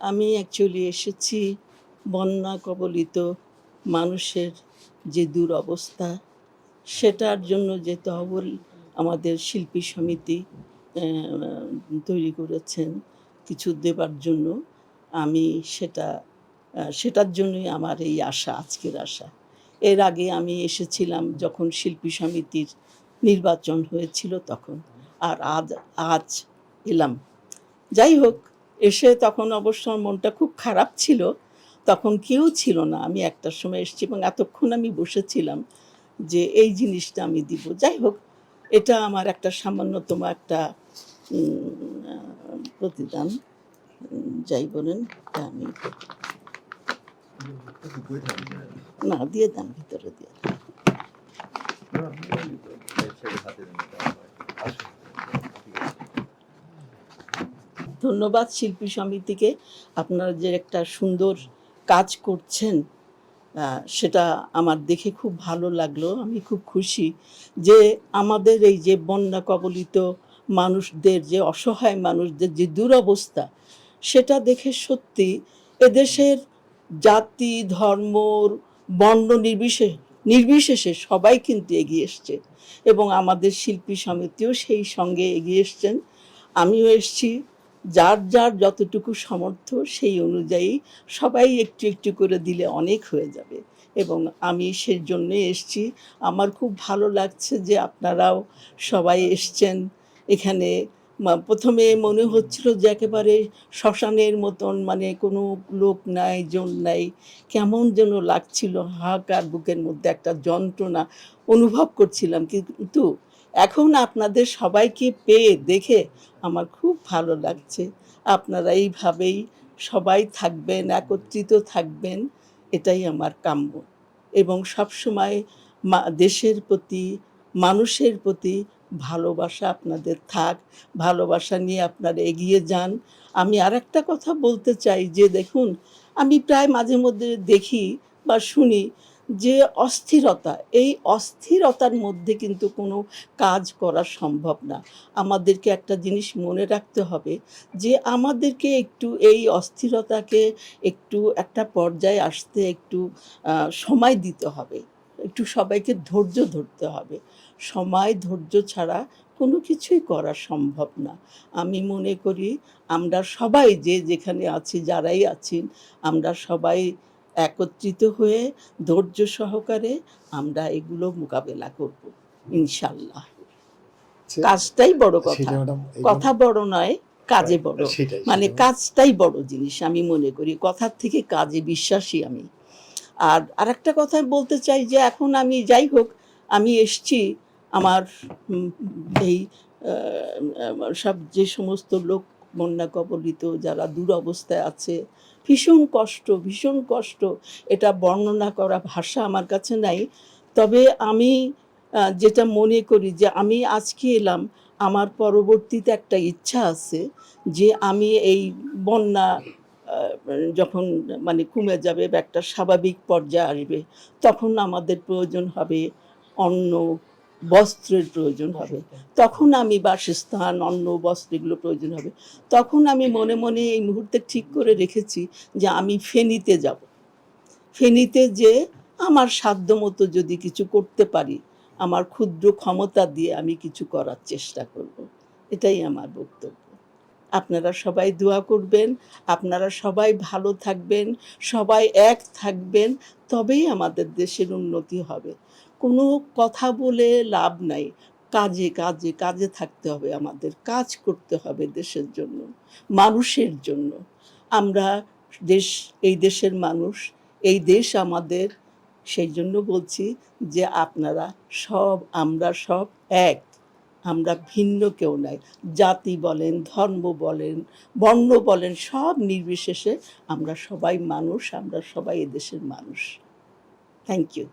আমি অ্যাকচুয়ালি এসেছি বন্যা কবলিত মানুষের যে দুরবস্থা, সেটার জন্য যে তহবিল আমাদের শিল্পী সমিতি তৈরি করেছেন কিছু দেবার জন্য, আমি সেটা সেটার জন্যই আমার এই আশা, আজকের আশা। এর আগে আমি এসেছিলাম যখন শিল্পী সমিতির নির্বাচন হয়েছিল তখন, আর আজ আজ এলাম। যাই হোক এসে তখন অবশ্য আমার মনটা খুব খারাপ ছিল তখন কেউ ছিল না। আমি একটার সময় এসেছি এবং এতক্ষণ আমি বসেছিলাম যে এই জিনিসটা আমি দিব। যাই হোক এটা আমার একটা সামান্যতম একটা প্রতিদান। যাই বলেন আমি না দিয়ে দেন ভিতরে দিয়ে দেন। ধন্যবাদ শিল্পী সমিতিকে। আপনারা যে একটা সুন্দর কাজ করছেন সেটা আমার দেখে খুব ভালো লাগল। আমি খুব খুশি যে আমাদের এই যে বন্যা কবলিত মানুষদের, যে অসহায় মানুষদের যে দুরবস্থা, সেটা দেখে সত্যি এদেশের জাতি, ধর্ম, বর্ণ নির্বিশেষ, নির্বিশেষে সবাই কিন্তু এগিয়ে এসছে এবং আমাদের শিল্পী সমিতিও সেই সঙ্গে এগিয়ে এসছেন। আমিও এসছি। যার যার যতটুকু সামর্থ্য সেই অনুযায়ী সবাই একটু একটু করে দিলে অনেক হয়ে যাবে। এবং আমি সেই জন্যে এসছি। আমার খুব ভালো লাগছে যে আপনারাও সবাই এসছেন এখানে। প্রথমে মনে হচ্ছিল যে একেবারে শ্মশানের মতন মানে কোনো লোক নাই, জন নাই। কেমন যেন লাগছিল, হাহাকার বুকের মধ্যে একটা যন্ত্রণা অনুভব করছিলাম। কিন্তু এখন আপনাদের সবাইকে পেয়ে দেখে আমার খুব ভালো লাগছে। আপনারা এইভাবেই সবাই থাকবেন, একত্রিত থাকবেন, এটাই আমার কাম্য। এবং সবসময় মা, দেশের প্রতি, মানুষের প্রতি ভালোবাসা আপনাদের থাক, ভালোবাসা নিয়ে আপনারা এগিয়ে যান। আমি আর একটা কথা বলতে চাই, যে দেখুন, আমি প্রায় মাঝে মধ্যে দেখি বা শুনি যে অস্থিরতা, এই অস্থিরতার মধ্যে কিন্তু কোনো কাজ করা সম্ভব না। আমাদেরকে একটা জিনিস মনে রাখতে হবে যে, আমাদেরকে একটু এই অস্থিরতাকে একটু একটা পর্যায়ে আসতে একটু সময় দিতে হবে। একটু সবাইকে ধৈর্য ধরতে হবে। সময় ধৈর্য ছাড়া কোনো কিছুই করা সম্ভব না। আমি মনে করি আমরা সবাই যে যেখানে আছি, যারাই আছেন আমরা সবাই একত্রিত হয়ে ধৈর্য সহকারে আমরা এগুলো মোকাবেলা করব ইনশাল্লাহ কাজটাই বড় কথা। কথা বড় নয় কাজে বড়। মানে কাজটাই বড় জিনিস আমি মনে করি। কথার থেকে কাজে বিশ্বাসী আমি। আর আরেকটা কথা বলতে চাই যে এখন আমি যাই হোক আমি এসছি আমার এই সব যে সমস্ত লোক বন্যা কবলিত যারা দুরবস্থায় আছে, ভীষণ কষ্ট ভীষণ কষ্ট। এটা বর্ণনা করা ভাষা আমার কাছে নাই। তবে আমি যেটা মনে করি যে আমি আজকে এলাম, আমার পরবর্তীতে একটা ইচ্ছা আছে যে আমি এই বন্যা যখন মানে কমে যাবে বা একটা স্বাভাবিক পর্যায়ে আসবে, তখন আমাদের প্রয়োজন হবে অন্ন বস্ত্রের প্রয়োজন হবে। তখন আমি বাসস্থান অন্ন বস্ত্র এগুলো প্রয়োজন হবে। তখন আমি মনে মনে এই মুহূর্তে ঠিক করে রেখেছি যে আমি ফেনীতে যাব। ফেনীতে যে আমার সাধ্য মতো যদি কিছু করতে পারি আমার ক্ষুদ্র ক্ষমতা দিয়ে আমি কিছু করার চেষ্টা করব। এটাই আমার বক্তব্য। আপনারা সবাই দোয়া করবেন আপনারা সবাই ভালো থাকবেন সবাই এক থাকবেন তবেই আমাদের দেশের উন্নতি হবে। কোনো কথা বলে লাভ নাই। কাজে কাজে কাজে থাকতে হবে আমাদের। কাজ করতে হবে দেশের জন্য, মানুষের জন্য। আমরা দেশ, এই দেশের মানুষ, এই দেশ আমাদের। সেই জন্য বলছি যে আপনারা সব, আমরা সব এক। আমরা ভিন্ন কেউ নাই। জাতি বলেন, ধর্ম বলেন, বর্ণ বলেন, সব নির্বিশেষে আমরা সবাই মানুষ, আমরা সবাই এদেশের মানুষ। Thank you